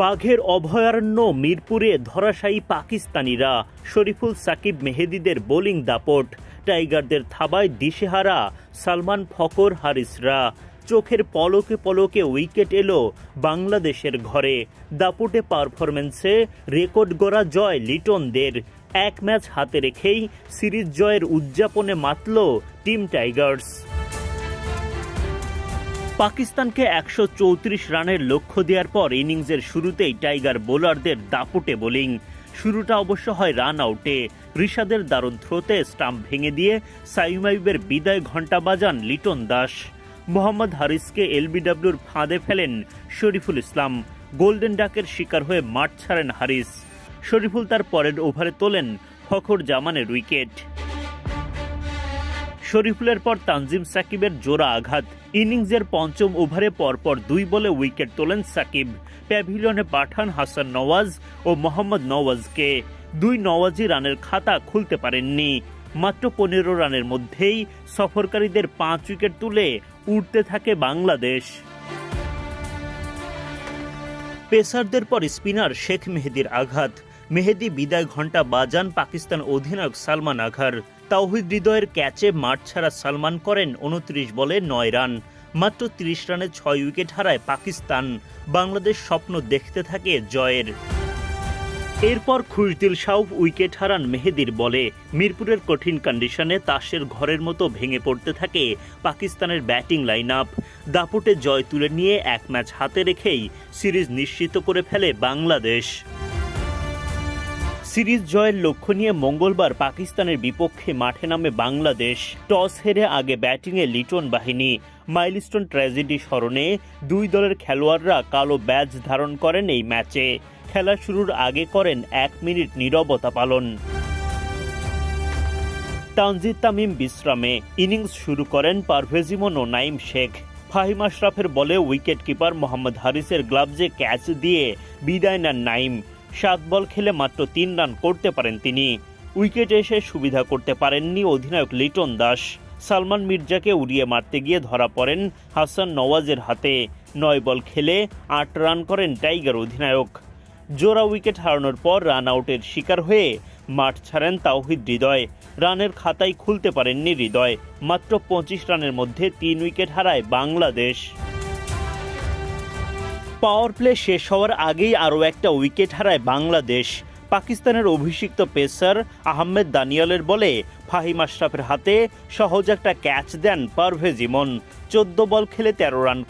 বাঘের অভয়ারণ্য মিরপুরে ধরাশায়ী পাকিস্তানিরা, শরীফুল সাকিব মেহেদিদের বোলিং দাপট, টাইগারদের থাবায় দিশেহারা সালমান ফকর হারিসরা। চোখের পলকে পলকে উইকেট এলো বাংলাদেশের ঘরে। দাপুটে পারফরমেন্সে রেকর্ড গড়া জয় লিটনদের। এক ম্যাচ হাতে রেখেই সিরিজ জয়ের উদযাপনে মাতল টিম টাইগার্স। পাকিস্তানকে একশো চৌত্রিশ রানের লক্ষ্য দেওয়ার পর ইনিংসের শুরুতেই টাইগার বোলারদের দাপুটে বোলিং। শুরুটা অবশ্য হয় রান আউটে। ঋষাদের দারুণ থ্রোতে স্টাম্প ভেঙে দিয়ে সাইমাইবের বিদায় ঘণ্টা বাজান লিটন দাস। মোহাম্মদ হারিসকে এলবিডব্লিউর ফাঁদে ফেলেন শরীফুল ইসলাম। গোল্ডেন ডাকের শিকার হয়ে মাঠ ছাড়েন হারিস। শরীফুল তার পরের ওভারে তোলেন ফখর জামানের উইকেট। শরীফুলের পর তানজিম সাকিবের জোড়া আঘাত। ইনিংসের পঞ্চম ওভারে পরপর দুই বলে উইকেট তোলেন সাকিব। প্যাভিলিয়নে পাঠান হাসান নওয়াজ ও মোহাম্মদ নওয়াজকে। দুই নওয়াজি রানের খাতা খুলতে পারেননি। মাত্র পনেরো রানের মধ্যেই সফরকারীদের পাঁচ উইকেট তুলে উঠতে থাকে বাংলাদেশ। পেসারদের পর স্পিনার শেখ মেহেদির আঘাত। মেহেদি বিদায় ঘণ্টা বাজান পাকিস্তান অধিনায়ক সালমান আঘার। তাওহিদ হৃদয়ের ক্যাচে মাঠ ছাড়া সালমান করেন উনত্রিশ বলে নয় রান। মাত্র তিরিশ রানে ছয় উইকেট হারায় পাকিস্তান। বাংলাদেশ স্বপ্ন দেখতে থাকে জয়ের। এরপর খুশদিল শাউফ উইকেট হারান মেহেদির বলে। মিরপুরের কঠিন কন্ডিশনে তাসের ঘরের মতো ভেঙে পড়তে থাকে পাকিস্তানের ব্যাটিং লাইন আপ দাপুটে জয় তুলে নিয়ে এক ম্যাচ হাতে রেখেই সিরিজ নিশ্চিত করে ফেলে বাংলাদেশ। সিরিজ জয়ের লক্ষ্য নিয়ে মঙ্গলবার পাকিস্তানের বিপক্ষে মাঠে নামে বাংলাদেশ। টস হেরে আগে ব্যাটিংয়ে লিটন বাহিনী। মাইলস্টোন ট্র্যাজেডি স্মরণে দুই দলের খেলোয়াড়রা কালো ব্যাজ ধারণ করেন এই ম্যাচে। খেলা শুরুর আগে করেন এক মিনিট নীরবতা পালন। তানজিদ তামিম বিশ্রামে। ইনিংস শুরু করেন পারভেজিমন ও নাইম শেখ। ফাহিম আশরাফের বলে উইকেট কিপার মোহাম্মদ হারিসের গ্লাভজে ক্যাচ দিয়ে বিদায় নেন নাইম। সাত বল খেলে মাত্র তিন রান করতে পারেন তিনি। উইকেটে এসে সুবিধা করতে পারেননি অধিনায়ক লিটন দাস। সালমান মির্জাকে উড়িয়ে মারতে গিয়ে ধরা পড়েন হাসান নওয়াজের হাতে। নয় বল খেলে আট রান করেন টাইগার অধিনায়ক। জোড়া উইকেট হারানোর পর রান আউটের শিকার হয়ে মাঠ ছাড়েন তাওহিদ হৃদয়। রানের খাতায় খুলতে পারেননি হৃদয়। মাত্র পঁচিশ রানের মধ্যে তিন উইকেট হারায় বাংলাদেশ। পাওয়ার প্লে শেষ হওয়ার আগেই আরও একটা উইকেট হারায় বাংলাদেশ। পাকিস্তানের অভিষিক্ত পেসার আহমেদ দানিয়ালের বলে ফাহিম আশরাফের হাতে সহজ একটা ক্যাচ দেন পারভেজ ইমন। চোদ্দ বল খেলে তেরো রান